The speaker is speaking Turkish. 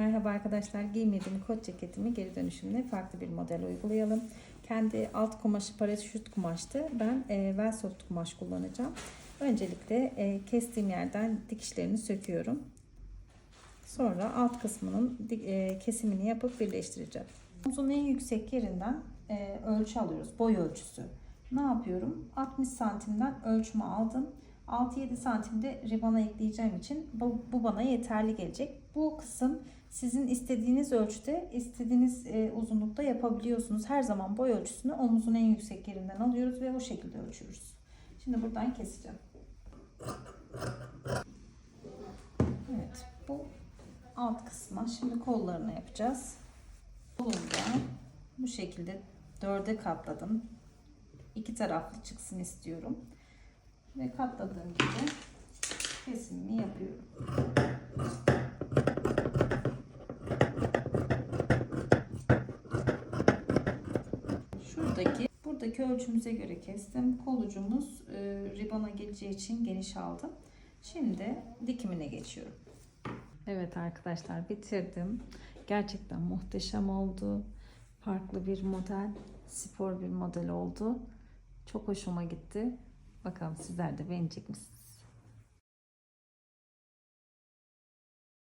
Merhaba arkadaşlar. Giymediğim kot ceketimi geri dönüşümle farklı bir model uygulayalım. Kendi alt kumaşı paraşüt kumaştı. Ben e, Velsoft kumaş kullanacağım. Öncelikle e, kestiğim yerden dikişlerini söküyorum. Sonra alt kısmının e, kesimini yapıp birleştireceğim. Omuzun en yüksek yerinden e, ölçü alıyoruz. Boy ölçüsü. Ne yapıyorum? 60 santimden ölçümü aldım. 6-7 santimde ribana ekleyeceğim için bu, bu bana yeterli gelecek. Bu kısım sizin istediğiniz ölçüde, istediğiniz e, uzunlukta yapabiliyorsunuz. Her zaman boy ölçüsünü omuzun en yüksek yerinden alıyoruz ve o şekilde ölçüyoruz. Şimdi buradan keseceğim. Evet, bu alt kısma. Şimdi kollarını yapacağız. Kolunu da bu şekilde dörde katladım. İki taraflı çıksın istiyorum. Ve katladığım gibi kesimimi yapıyorum. Şuradaki, buradaki ölçümüze göre kestim. Kolucumuz e, ribana geleceği için geniş aldım. Şimdi dikimine geçiyorum. Evet arkadaşlar bitirdim. Gerçekten muhteşem oldu. Farklı bir model, spor bir model oldu. Çok hoşuma gitti. Bakalım sizler de beğenecek misiniz?